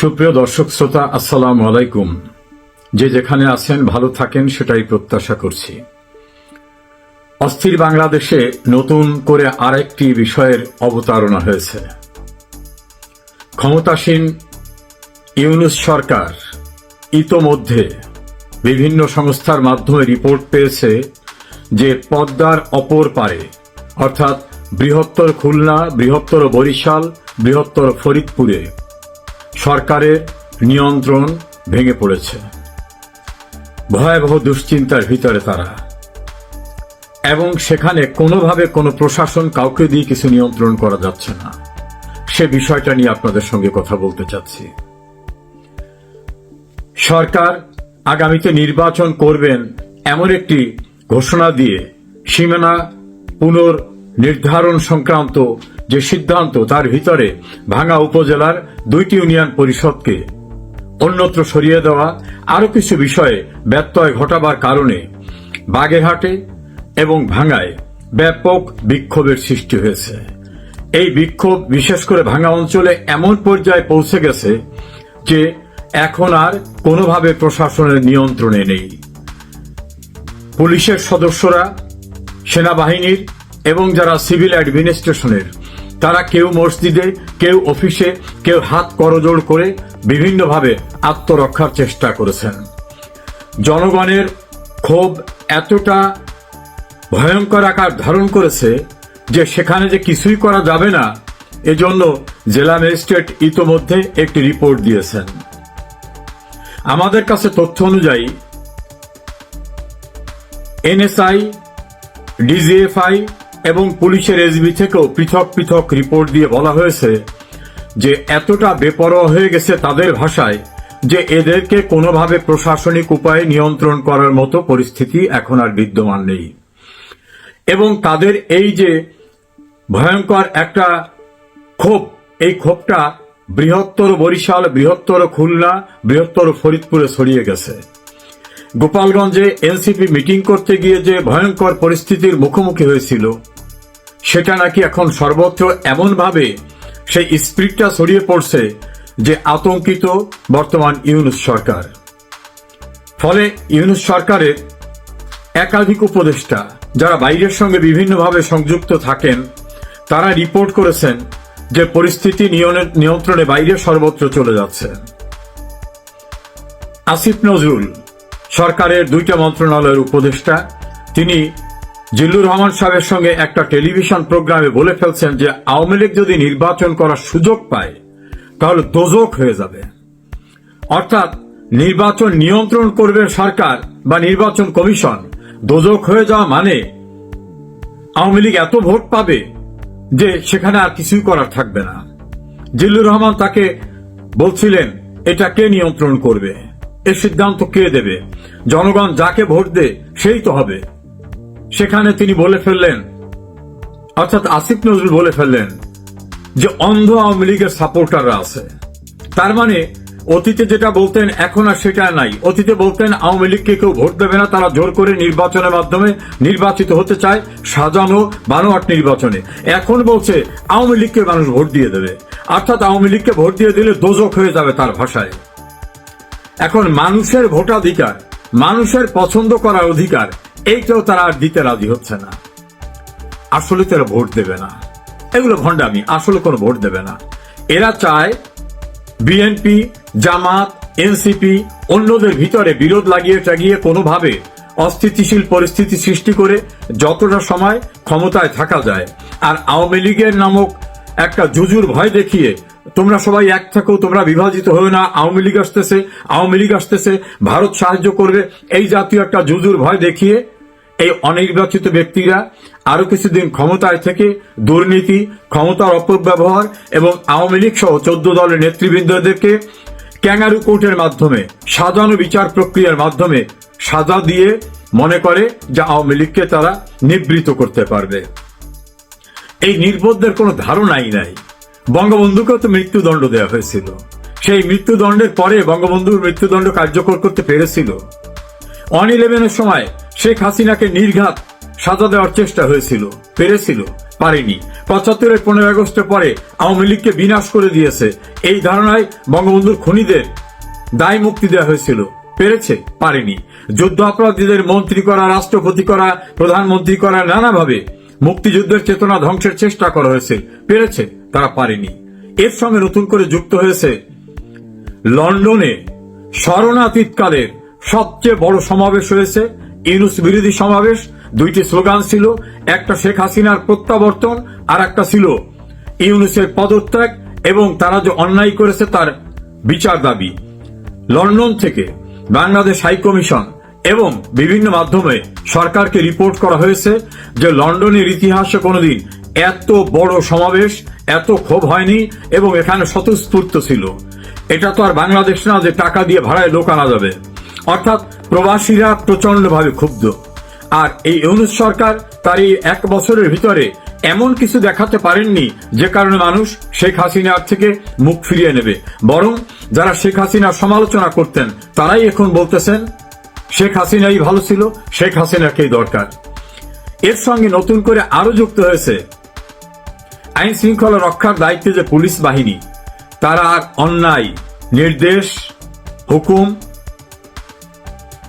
সুপ্রিয় দর্শক শ্রোতা, আসসালাম আলাইকুম। যে যেখানে আছেন, ভালো থাকেন, সেটাই প্রত্যাশা করছি। অস্থির বাংলাদেশে নতুন করে আরেকটি বিষয়ের অবতারণা হয়েছে। ক্ষমতাসীন ইউনুস সরকার ইতোমধ্যে বিভিন্ন সংস্থার মাধ্যমে রিপোর্ট পেয়েছে যে পদ্মার অপর পারে, অর্থাৎ বৃহত্তর খুলনা, বৃহত্তর বরিশাল, বৃহত্তর ফরিদপুরে সরকারের নিয়ন্ত্রণ ভেঙে পড়েছে। ভয়াবহ দুশ্চিন্তার ভিতরে তারা। এবং সেখানে কোনোভাবে কোনো প্রশাসন কাউকে দিয়ে কিছু নিয়ন্ত্রণ করা যাচ্ছে না। সে বিষয়টা নিয়ে আপনাদের সঙ্গে কথা বলতে চাচ্ছি। সরকার আগামীতে নির্বাচন করবেন এমন একটি ঘোষণা দিয়ে সীমানা পুনর্নির্ধারণ সংক্রান্ত যে সিদ্ধান্ত তার ভিতরে ভাঙা উপজেলার দুইটি ইউনিয়ন পরিষদকে অন্যত্র সরিয়ে দেওয়া, আরও কিছু বিষয়ে ব্যত্যয় ঘটাবার কারণে বাগেরহাটে এবং ভাঙায় ব্যাপক বিক্ষোভের সৃষ্টি হয়েছে। এই বিক্ষোভ বিশেষ করে ভাঙা অঞ্চলে এমন পর্যায়ে পৌঁছে গেছে যে এখন আর কোনোভাবে প্রশাসনের নিয়ন্ত্রণে নেই। পুলিশের সদস্যরা, সেনাবাহিনীর এবং যারা সিভিল অ্যাডমিনিস্ট্রেশনের তারা কেউ মসজিদে, কেউ অফিসে, কেউ হাত করজোড় করে বিভিন্নভাবে আত্মরক্ষার চেষ্টা করেছেন। জনগণের ক্ষোভ এতটা ভয়ঙ্কর আকার ধারণ করেছে যে সেখানে যে কিছুই করা যাবে না, এজন্য জেলা ম্যাজিস্ট্রেট ইতোমধ্যে একটি রিপোর্ট দিয়েছেন। আমাদের কাছে তথ্য অনুযায়ী, এনএসআই, ডিজিএফআই এবং পুলিশের এসবি থেকেও পৃথক পৃথক রিপোর্ট দিয়ে বলা হয়েছে যে এতটা বেপরোয়া হয়ে গেছে তাদের ভাষায় যে এদেরকে কোনোভাবে প্রশাসনিক উপায়ে নিয়ন্ত্রণ করার মতো পরিস্থিতি এখন আর বিদ্যমান নেই। এবং তাদের এই যে ভয়ঙ্কর একটা ক্ষোভ, এই ক্ষোভটা বৃহত্তর বরিশাল, বৃহত্তর খুলনা, বৃহত্তর ফরিদপুরে ছড়িয়ে গেছে। গোপালগঞ্জে এনসিপি মিটিং করতে গিয়ে যে ভয়ঙ্কর পরিস্থিতির মুখোমুখি হয়েছিল, সেটা নাকি এখন সর্বত্র এমনভাবে সেই স্পিরিটটা ছড়িয়ে পড়ছে যে আতঙ্কিত বর্তমান ইউনুস সরকার। ফলে ইউনুস সরকারের একাধিক উপদেষ্টা যারা বাইরের সঙ্গে বিভিন্নভাবে সংযুক্ত থাকেন, তারা রিপোর্ট করেছেন যে পরিস্থিতি নিয়ন্ত্রণে বাইরে সর্বত্র চলে যাচ্ছে। আসিফ নজরুল সরকারের দুইটা মন্ত্রণালয়ের উপদেষ্টা। তিনি জিল্লুর রহমান সাহেবের সঙ্গে একটা টেলিভিশন প্রোগ্রামে বলে ফেলছেন যে, আওয়ামী লীগ যদি নির্বাচন করার সুযোগ পায়, তাহলে দোজক হয়ে যাবে। অর্থাৎ নির্বাচন নিয়ন্ত্রণ করবে সরকার বা নির্বাচন কমিশন, দোজক হয়ে যাওয়া মানে আওয়ামী লীগ এত ভোট পাবে যে সেখানে আর কিছুই করার থাকবে না। জিল্লুর রহমান তাকে বলছিলেন, এটা কে নিয়ন্ত্রণ করবে? এর সিদ্ধান্ত কে দেবে? জনগণ যাকে ভোট দে সেই তো হবে। সেখানে তিনি বলে ফেললেন, অর্থাৎ আসিফ নজরুল বলে ফেললেন যে অন্ধ আওয়ামী লীগের সাপোর্টাররা আছে। তার মানে অতীতে যেটা বলতেন এখন আর সেটা নাই। অতীতে বলতেন আওয়ামী লীগকে কেউ ভোট দেবে না, তারা জোর করে নির্বাচনের মাধ্যমে নির্বাচিত হতে চায়, সাজানো বানোয়াট নির্বাচনে। এখন বলছে আওয়ামী লীগকে মানুষ ভোট দিয়ে দেবে। অর্থাৎ আওয়ামী লীগকে ভোট দিয়ে দিলে দোজক হয়ে যাবে তার ভাষায়। এখন মানুষের ভোটাধিকার, মানুষের পছন্দ করার অধিকার, এইটাও তারা আর দিতে রাজি হচ্ছে না। আসলে তারা ভোট দেবে না। এগুলো ভণ্ডামি, আসলে কোনো ভোট দেবে না। এরা চায় বিএনপি, জামাত, এনসিপি অন্যদের ভিতরে বিরোধ লাগিয়ে টাগিয়ে কোনোভাবে অস্থিতিশীল পরিস্থিতি সৃষ্টি করে যতটা সময় ক্ষমতায় থাকা যায়। আর আওয়ামী লীগের নামক একটা জুজুর ভয় দেখিয়ে তোমরা সবাই এক থাকো, তোমরা বিভাজিত হয়ে না, আওয়ামী লীগ আসতেছে, আওয়ামী লীগ আসতেছে, ভারত সাহায্য করবে। এই জাতীয় একটা জুজুর ভয় দেখিয়ে এই অনির্বাচিত ব্যক্তিরা আরও কিছুদিন ক্ষমতায় থেকে দুর্নীতি, ক্ষমতার অপব্যবহার এবং আওয়ামী লীগ সহ চোদ্দ দলের নেতৃবৃন্দদেরকে ক্যাঙ্গারু কোর্টের মাধ্যমে, সাজানো বিচার প্রক্রিয়ার মাধ্যমে সাজা দিয়ে মনে করে যে আওয়ামী লীগকে তারা নিবৃত করতে পারবে। এই নির্বোধদের কোনো ধারণাই নাই। বঙ্গবন্ধুকেও তো মৃত্যুদণ্ড দেওয়া হয়েছিল। সেই মৃত্যুদণ্ডের পরে বঙ্গবন্ধুর মৃত্যুদণ্ড কার্যকর করতে পেরেছিল। অন ইলেভেনের সময় শেখ হাসিনাকে নির্ঘাত সাজা দেওয়ার চেষ্টা হয়েছিল, পেরেছিল, পারেনি। পঁচাত্তরের পনেরো আগস্টের পরে আওয়ামী লীগকে বিনাশ করে দিয়েছে। এই ধারণায় বঙ্গবন্ধুর খুনিদের দায় মুক্তি দেওয়া হয়েছিল, পেরেছে, পারেনি। যুদ্ধ অপরাধীদের মন্ত্রী করা, রাষ্ট্রপতি করা, প্রধানমন্ত্রী করা, নানাভাবে মুক্তিযুদ্ধের চেতনা ধ্বংসের চেষ্টা করা হয়েছে, পেরেছে, তারা পারেনি। এর সঙ্গে নতুন করে যুক্ত হয়েছে লন্ডনে শরণাতীতকালের সবচেয়ে বড় সমাবেশ হয়েছে, ইউনুস বিরোধী সমাবেশ। দুইটি স্লোগান ছিল, একটা শেখ হাসিনার প্রত্যাবর্তন আর একটা ছিল ইউনুসের পদত্যাগ এবং তারা যে অন্যায় করেছে তার বিচার দাবি। লন্ডন থেকে বাংলাদেশ হাই কমিশন এবং বিভিন্ন মাধ্যমে সরকারকে রিপোর্ট করা হয়েছে যে লন্ডনের ইতিহাসে কোনোদিন এত বড় সমাবেশ, এত ক্ষোভ হয়নি এবং এখানে স্বতঃস্ফূর্ত ছিল। এটা তো আর বাংলাদেশ না যে টাকা দিয়ে ভাড়ায় লোক আনা যাবে। অর্থাৎ প্রবাসীরা প্রচন্ডভাবে ক্ষুব্ধ। আর এই ইউনুস সরকার তার এই এক বছরের ভিতরে এমন কিছু দেখাতে পারেননি যে কারণে মানুষ শেখ হাসিনার থেকে মুখ ফিরিয়ে নেবে। বরং যারা শেখ হাসিনার সমালোচনা করতেন, তারাই এখন বলতেছেন শেখ হাসিনাই ভালো ছিল, শেখ হাসিনাকেই দরকার। এর সঙ্গে নতুন করে আরও যুক্ত হয়েছে আইন শৃঙ্খলা রক্ষার দায়িত্বে যে পুলিশ বাহিনী, তারা অন্যায়, নির্দেশ, হুকুম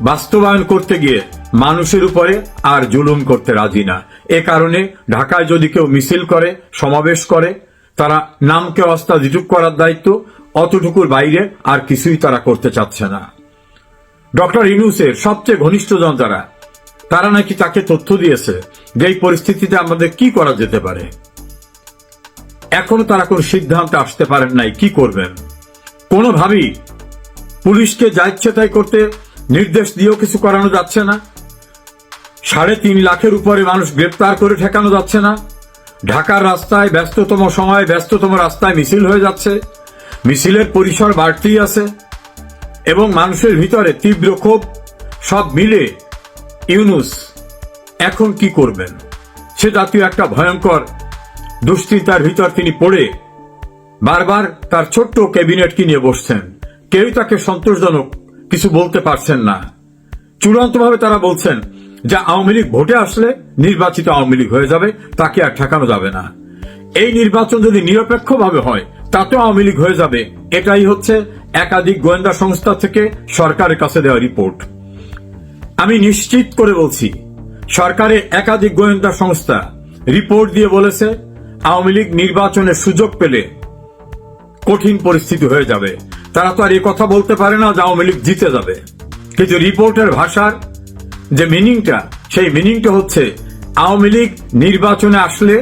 বাস্তবায়ন করতে গিয়ে মানুষের উপরে আর জুলুম করতে রাজি না। এ কারণে ঢাকায় যদি কেউ মিছিল করে, সমাবেশ করে, তারা নামকে অস্তা জিটুক করার দায়িত্ব, অতটুকুর বাইরে আর কিছুই তারা করতে চাচ্ছে না। ডক্টর ইনুসের সবচেয়ে ঘনিষ্ঠজন যারা, তারা নাকি তাকে তথ্য দিয়েছে যে এই পরিস্থিতিতে আমাদের কি করা যেতে পারে। এখনও তারা কোন সিদ্ধান্তে আসতে পারেন নাই, কি করবেন? কোনোভাবেই পুলিশকে যা ইচ্ছে তাই করতে নির্দেশ দিয়েও কিছু করানো যাচ্ছে না। সাড়ে তিন লাখের উপরে মানুষ গ্রেপ্তার করে ঠেকানো যাচ্ছে না। ঢাকার রাস্তায় ব্যস্ততম সময় ব্যস্ততম রাস্তায় মিছিল হয়ে যাচ্ছে। মিছিলের পরিসর বাড়তেই আছে। এবং মানুষের ভিতরে তীব্র ক্ষোভ, সব মিলে ইউনুস এখন কি করবেন? সে জাতীয় একটা ভয়ঙ্কর দুশ্চিন্তার ভিতর তিনি পড়ে বারবার তার ছোট্ট ক্যাবিনেটকে নিয়ে বসছেন? কেউই তাকে সন্তোষজনক কিছু বলতে পারছেন না। চূড়ান্তভাবে তারা বলছেন যে আওয়ামী লীগ ভোটে আসলে নির্বাচিত আওয়ামী লীগ হয়ে যাবে, তাকে আর ঠেকানো যাবে না। এই নির্বাচন যদি নিরপেক্ষভাবে হয়, তাতেও আওয়ামী লীগ হয়ে যাবে। এটাই হচ্ছে একাধিক গোয়েন্দা সংস্থা থেকে সরকারের কাছে দেওয়া রিপোর্ট। আমি নিশ্চিত করে বলছি সরকারের একাধিক গোয়েন্দা সংস্থা রিপোর্ট দিয়ে বলেছে, আওয়ামী লীগ নির্বাচনের সুযোগ পেলে কঠিন পরিস্থিতি হয়ে যাবে। তারা তো আর এই কথা বলতে পারে না যে আওয়ামী লীগ জিতে যাবে। কিন্তু রিপোর্টের ভাষার যে মিনিংটা, সেই মিনিংটা হচ্ছে, আওয়ামী লীগ নির্বাচনে আসলে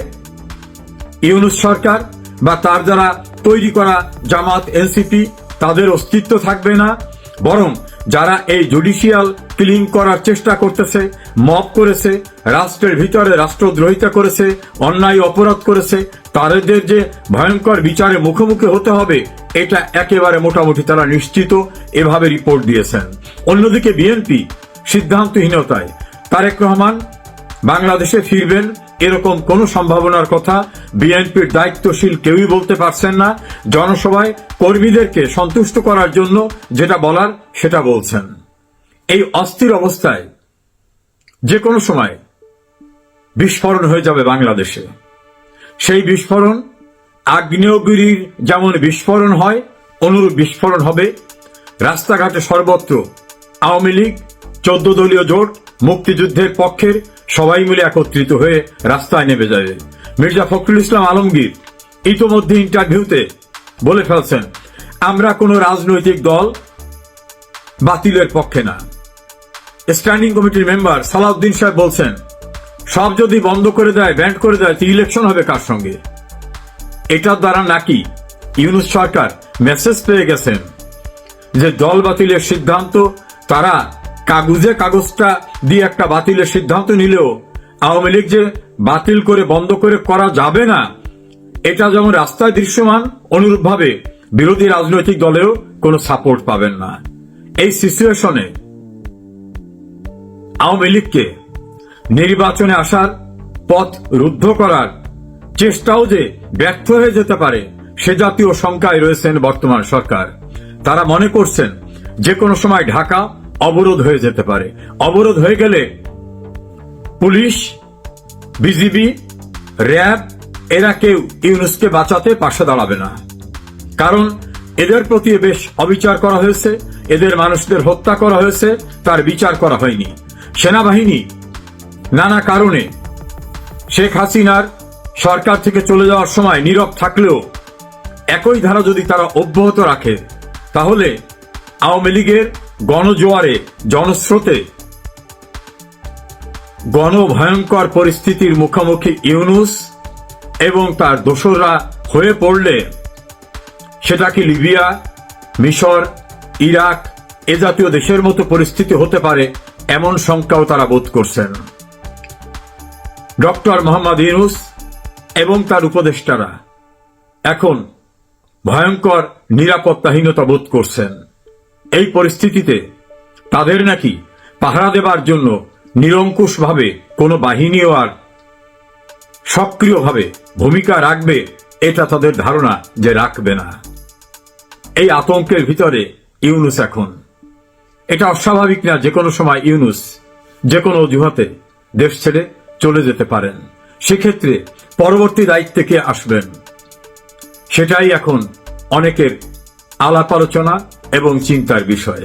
ইউনুস সরকার বা তার যারা তৈরি করা জামাত, এনসিপি তাদের অস্তিত্ব থাকবে না। বরং যারা এই জুডিশিয়াল ক্লিন করার চেষ্টা করতেছে, মব করেছে, রাষ্ট্রের ভিতরে রাষ্ট্রদ্রোহিতা করেছে, অন্যায় অপরাধ করেছে, তাদের যে ভয়ঙ্কর বিচারে মুখোমুখি হতে হবে, এটা একেবারে মোটামুটি তারা নিশ্চিত এভাবে রিপোর্ট দিয়েছেন। অন্যদিকে বিএনপি সিদ্ধান্তহীনতায়। তারেক রহমান বাংলাদেশে ফিরবেন এরকম কোন সম্ভাবনার কথা বিএনপির দায়িত্বশীল কেউই বলতে পারছেন না। জনসভায় কর্মীদেরকে সন্তুষ্ট করার জন্য যেটা বলার সেটা বলছেন। এই অস্থির অবস্থায় যে কোনো সময় বিস্ফোরণ হয়ে যাবে বাংলাদেশে। সেই বিস্ফোরণ, আগ্নেয়গিরির যেমন বিস্ফোরণ হয়, অনুরূপ বিস্ফোরণ হবে। রাস্তাঘাটে সর্বত্র আওয়ামী লীগ, চোদ্দ দলীয় জোট মুক্তিযুদ্ধের পক্ষের সবাই মিলে একত্রিত হয়ে রাস্তায় নেমে যাবে। মির্জা ফখরুল ইসলাম আলমগীর ইতোমধ্যে ইন্টারভিউতে বলে ফেলছেন, আমরা কোনো রাজনৈতিক দল বাতিলের পক্ষে না। স্ট্যান্ডিং কমিটির মেম্বার সালাউদ্দিন সাহেব বলছেন, সব যদি বন্ধ করে দেয়, ব্যান্ড করে দেয়, তো ইলেকশন হবে কার সঙ্গে? এটার দ্বারা নাকি ইউনুস সরকার মেসেজ পেয়ে গেছেন যে দল বাতিলের সিদ্ধান্ত তারা কাগজে কাগজটা দিয়ে একটা বাতিলের সিদ্ধান্ত নিলেও আওয়ামী লীগ যে বাতিল করে বন্ধ করে করা যাবে না, এটা যেমন রাস্তায় দৃশ্যমান, অনুরূপভাবে বিরোধী রাজনৈতিক দলেও কোনো সাপোর্ট পাবেন না। এই সিচুয়েশনে আওয়ামী লীগকে নির্বাচনে আসার পথ রুদ্ধ করার চেষ্টাও যে ব্যর্থ হয়ে যেতে পারে, সে জাতীয় শঙ্কায় রয়েছেন বর্তমান সরকার। তারা মনে করছেন, যে কোনো সময় ঢাকা অবরোধ হয়ে যেতে পারে। অবরোধ হয়ে গেলে পুলিশ, বিজিবি, র্যাব, এরা কেউ ইউনুসকে বাঁচাতে পাশে দাঁড়াবে না। কারণ এদের প্রতি বেশ অবিচার করা হয়েছে, এদের মানুষদের হত্যা করা হয়েছে, তার বিচার করা হয়নি। সেনাবাহিনী নানা কারণে শেখ হাসিনার সরকার থেকে চলে যাওয়ার সময় নীরব থাকলেও একই ধারা যদি তারা অব্যাহত রাখে, তাহলে আওয়ামী লীগের গণজোয়ারে, জনস্রোতে। গণভয়ঙ্কর পরিস্থিতির মুখোমুখি ইউনুস এবং তার দোসররা হয়ে পড়লে সেটা কি লিবিয়া, মিশর, ইরাক, এ জাতীয় দেশের মতো পরিস্থিতি হতে পারে এমন শঙ্কাও তারা বোধ করছেন। ডক্টর মোহাম্মদ ইউনুস এবং তার উপদেষ্টারা এখন ভয়ঙ্কর নিরাপত্তাহীনতা বোধ করছেন। এই পরিস্থিতিতে তাদের নাকি পাহারা দেবার জন্য নিরঙ্কুশভাবে কোনো বাহিনীও আর সক্রিয়ভাবে ভূমিকা রাখবে, এটা তাদের ধারণা যে রাখবে না। এই আতঙ্কের ভিতরে ইউনুস এখন। এটা অস্বাভাবিক না যে কোনো সময় ইউনুস যে কোনো অজুহাতে দেশ ছেড়ে চলে যেতে পারেন। সেক্ষেত্রে পরবর্তী দায়িত্বে কে আসবেন? সেটাই এখন অনেকের আলাপ আলোচনা এবং চিন্তার বিষয়।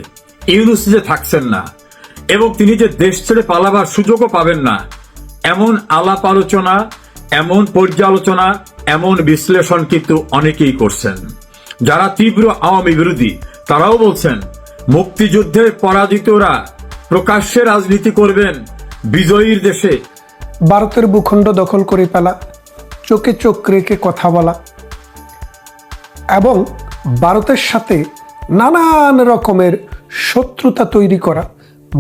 ইউনুস যে থাকছেন না এবং তিনি যে দেশ ছেড়ে পালাবার সুযোগও পাবেন না, এমন আলাপ আলোচনা, এমন পর্যালোচনা, এমন বিশ্লেষণ কিন্তু অনেকেই করছেন। যারা তীব্র আওয়ামী বিরোধী, তারাও বলছেন মুক্তিযুদ্ধের পরাজিতরা প্রকাশ্যে রাজনীতি করবেন, বিজয়ীর দেশে। ভারতের ভূখণ্ড দখল করে ফেলা, চোখে চোখ রেখে কথা বলা, এবং ভারতের সাথে নানান রকমের শত্রুতা তৈরি করা।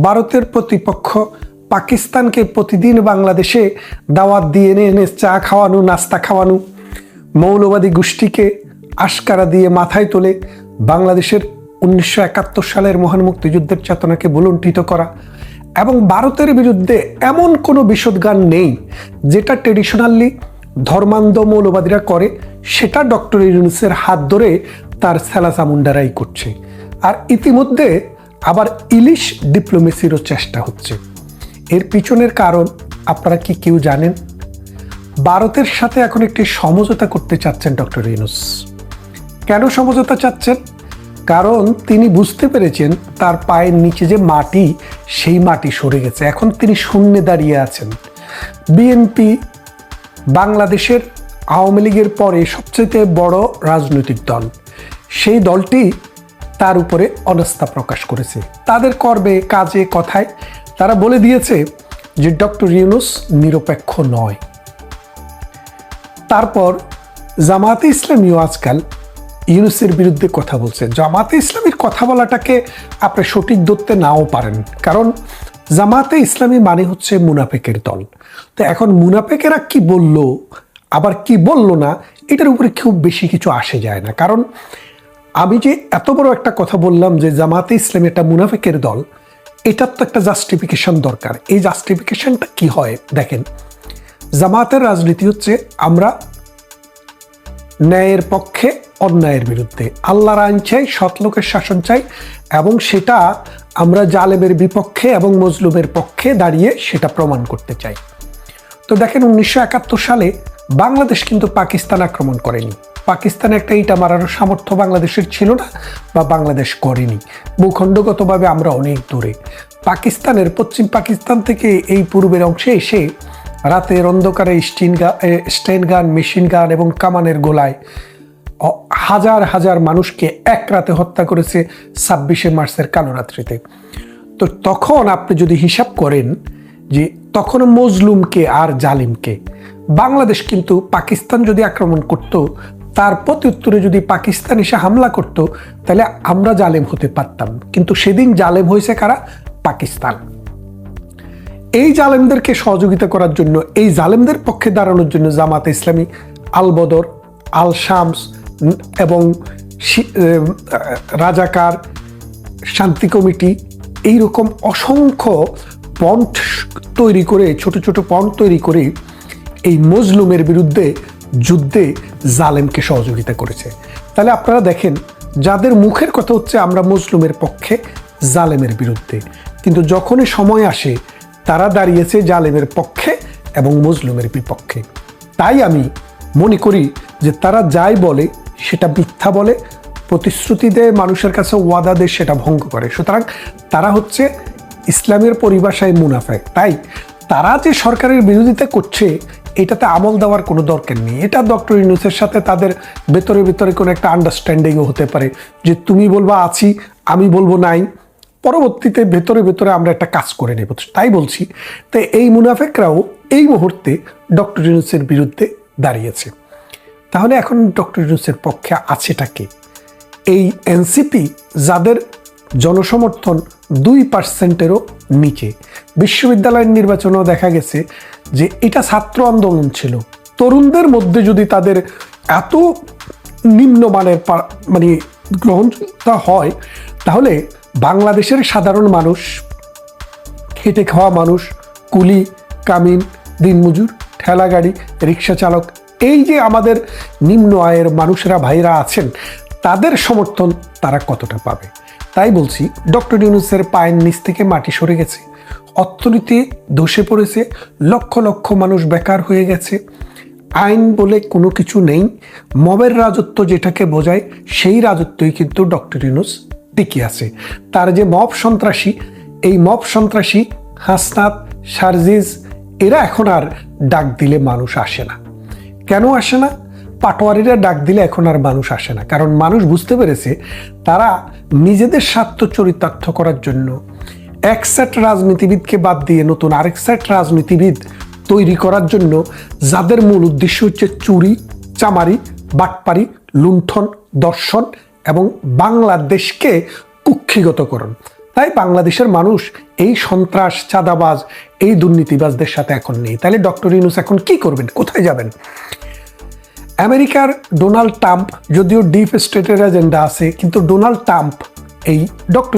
ভারতের প্রতিপক্ষ পাকিস্তানকে প্রতিদিন বাংলাদেশে দাওয়াত দিয়ে এনে এনে চা খাওয়ানো, নাস্তা খাওয়ানো, মৌলবাদী গোষ্ঠীকে আশকারা দিয়ে মাথায় তোলে বাংলাদেশের উনিশশো একাত্তর সালের মহান মুক্তিযুদ্ধের চেতনাকে বুলণ্ঠিত করা এবং ভারতের বিরুদ্ধে এমন কোনো বিশদগান নেই যেটা ট্রেডিশনালি ধর্মান্ধ মৌলবাদীরা করে, সেটা ডক্টর ইউনুসের হাত ধরে তার স্যালাসামুন্ডারাই করছে। আর ইতিমধ্যে আবার ইলিশ ডিপ্লোমেসিরও চেষ্টা হচ্ছে। এর পিছনের কারণ আপনারা কি কেউ জানেন? ভারতের সাথে এখন একটি সমঝোতা করতে চাচ্ছেন ডক্টর ইউনুস কেন সমঝোতা চাচ্ছেন? কারণ তিনি বুঝতে পেরেছেন তার পায়ের নিচে যে মাটি, সেই মাটি সরে গেছে। এখন তিনি শূন্যে দাঁড়িয়ে আছেন। বিএনপি বাংলাদেশের আওয়ামী লীগের পরে সবচেয়ে বড় রাজনৈতিক দল। সেই দলটি তার উপরে অনাস্থা প্রকাশ করেছে। তাদের কর্মে, কাজে, কথায় তারা বলে দিয়েছে যে ডক্টর ইউনুস নিরপেক্ষ নয়। তারপর জামাতে ইসলামীও আজকাল ইউনুসের বিরুদ্ধে কথা বলছে। জামাতে ইসলামীর কথা বলাটাকে আপনি সঠিক ধরতে নাও পারেন, কারণ জামাতে ইসলামী মানে হচ্ছে মুনাফেকের দল। তো এখন মুনাফেকেরা কি বলল, আবার কি বলল না, এটার উপরে খুব বেশি কিছু আসে যায় না। কারণ আমি যে এত বড় একটা কথা বললাম যে জামাতে ইসলামী একটা মুনাফেকের দল, এটার তো একটা জাস্টিফিকেশন দরকার। এই জাস্টিফিকেশনটা কি হয়? দেখেন, জামাতের রাজনীতি হচ্ছে আমরা ন্যায়ের পক্ষে অন্যায়ের বিরুদ্ধে। আল্লাহর আইন চাই, সৎ লোকের শাসন চাই, এবং সেটা আমরা জালেমের বিপক্ষে এবং মজলুমের পক্ষে দাঁড়িয়ে সেটা প্রমাণ করতে চাই। তো দেখেন উনিশশো একাত্তর সালে বাংলাদেশ কিন্তু পাকিস্তান আক্রমণ করেনি। পাকিস্তানে একটা ইটা মারার সামর্থ্য বাংলাদেশের ছিল না বা বাংলাদেশ করেনি। ভূখণ্ডগতভাবে আমরা অনেক দূরে। পাকিস্তানের পশ্চিম পাকিস্তান থেকে এই পূর্বের অংশে এসে রাতের অন্ধকারে স্টিন গা স্টেন গান, মেশিন গান এবং কামানের গোলায় হাজার হাজার মানুষকে এক রাতে হত্যা করেছে ছাব্বিশে মার্চের কালোরাত্রিতে। তো তখন আপনি যদি হিসাব করেন যে তখন মজলুমকে আর জালিমকে। বাংলাদেশ কিন্তু পাকিস্তান যদি আক্রমণ করত, তার প্রত্যুত্তরে যদি পাকিস্তান এসে হামলা করত, তাহলে আমরা জালেম হতে পারতাম। কিন্তু সেদিন জালেম হয়েছে কারা? পাকিস্তান। এই জালেমদেরকে সহযোগিতা করার জন্য, এই জালেমদের পক্ষে দাঁড়ানোর জন্য জামাতে ইসলামী আল বদর আল শামস এবং রাজাকার শান্তি কমিটি, এইরকম অসংখ্য পন্ট তৈরি করে, ছোট ছোট পন্ট তৈরি করে এই মজলুমের বিরুদ্ধে যুদ্ধে জালেমকে সহযোগিতা করেছে। তাহলে আপনারা দেখেন, যাদের মুখের কথা হচ্ছে আমরা মজলুমের পক্ষে জালেমের বিরুদ্ধে। কিন্তু যখনই সময় আসে, তারা দাঁড়িয়েছে জালেমের পক্ষে এবং মজলুমের বিপক্ষে। তাই আমি মনে করি যে তারা যাই বলে, সেটা মিথ্যা বলে, প্রতিশ্রুতি দেয় মানুষের কাছে, ওয়াদা দেয়, সেটা ভঙ্গ করে। সুতরাং তারা হচ্ছে ইসলামের পরিভাষায় মুনাফেক। তাই তারা যে সরকারের বিরোধিতা করছে, এটাতে আমল দেওয়ার কোনো দরকার নেই। এটা ডক্টর ইউনুসের সাথে তাদের ভেতরে ভেতরে কোনো একটা আন্ডারস্ট্যান্ডিংও হতে পারে যে তুমি বলবা আছি, আমি বলব নাই। পরবর্তীতে ভেতরে ভেতরে আমরা একটা কাজ করে নেব। তাই বলছি, তো এই মুনাফেকরাও এই মুহূর্তে ডক্টর ইউনুসের বিরুদ্ধে দাঁড়িয়েছে। তাহলে এখন ডক্টর ইউনুসের পক্ষে আছেটা কে? এই এনসিপি যাদের জনসমর্থন দুই পার্সেন্টেরও নিচে। বিশ্ববিদ্যালয়ের নির্বাচনেও দেখা গেছে যে এটা ছাত্র আন্দোলন ছিল। তরুণদের মধ্যে যদি তাদের এত নিম্নমানের মানে গ্রহণতা হয়, তাহলে বাংলাদেশের সাধারণ মানুষ, খেটে খাওয়া মানুষ, কুলি, কামিন, দিনমজুর, ঠেলা গাড়ি, রিক্সা চালক, এই যে আমাদের নিম্ন আয়ের মানুষেরা, ভাইরা আছেন, তাদের সমর্থন তারা কতটা পাবে? তাই বলছি, ডক্টর ইউনুসের পায়ের নিচ থেকে মাটি সরে গেছে। অর্থনীতি ধসে পড়েছে, লক্ষ লক্ষ মানুষ বেকার হয়ে গেছে। আইন বলে কোনো কিছু নেই, মবের রাজত্ব যেটাকে বোঝায়, সেই রাজত্বই কিন্তু ডক্টর ইউনুস টিকে আছে। তার যে মব সন্ত্রাসী, এই মব সন্ত্রাসী হাসনাত সার্জিজ এরা এখন আর ডাক দিলে মানুষ আসে না। কেন আসে না? পাটোয়ারিরা ডাক দিলে এখন আর মানুষ আসে না। কারণ মানুষ বুঝতে পেরেছে তারা নিজেদের স্বার্থ চরিতার্থ করার জন্য এক সেট রাজনীতিবিদকে বাদ দিয়ে নতুন আরেক সেট রাজনীতিবিদ তৈরি করার জন্য যাদের মূল উদ্দেশ্য হচ্ছে চুরি, চামারি, বাটপারি, লুণ্ঠন, দর্শন এবং বাংলাদেশকে কুক্ষিগতকরণ। তাই বাংলাদেশের মানুষ এই সন্ত্রাস, চাঁদাবাজ, এই দুর্নীতিবাজদের সাথে এখন নেই। তাহলে ডক্টর ইউনুস এখন কি করবেন? কোথায় যাবেন? আমেরিকার ডোনাল্ড ট্রাম্প যদিও ডিপ স্টেটের এজেন্ডা আছে কিন্তু ডোনাল্ড ট্রাম্প এই ডক্টর